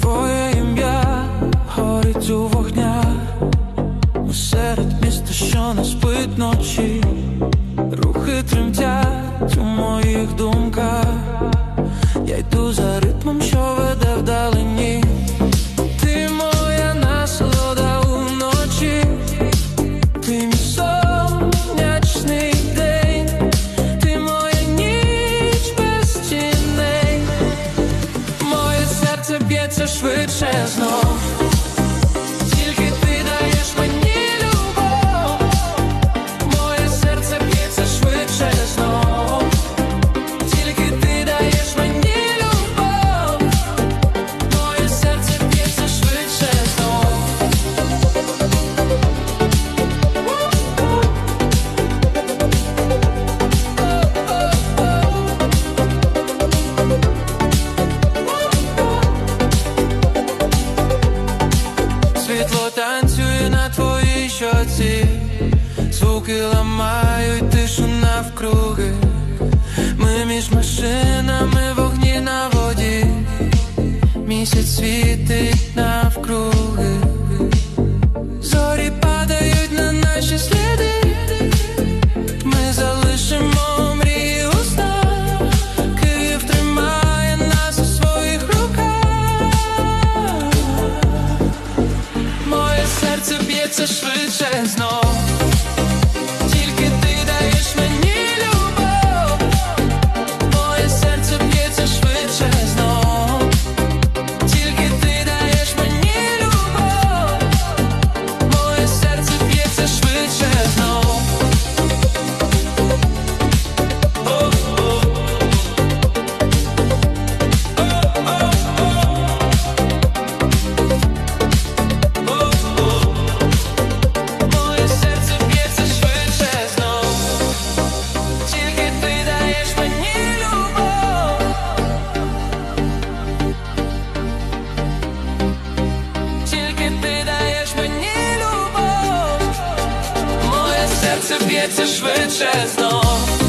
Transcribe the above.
Твоє ім'я горить у вогнях серед міста, не спить ночі, рухи тремтять у моїх думках. серце швидше знов. руки ламають тишу навкруги, ми між машинами вогні на воді, місяць світить навкруги. б'ється швидше знов.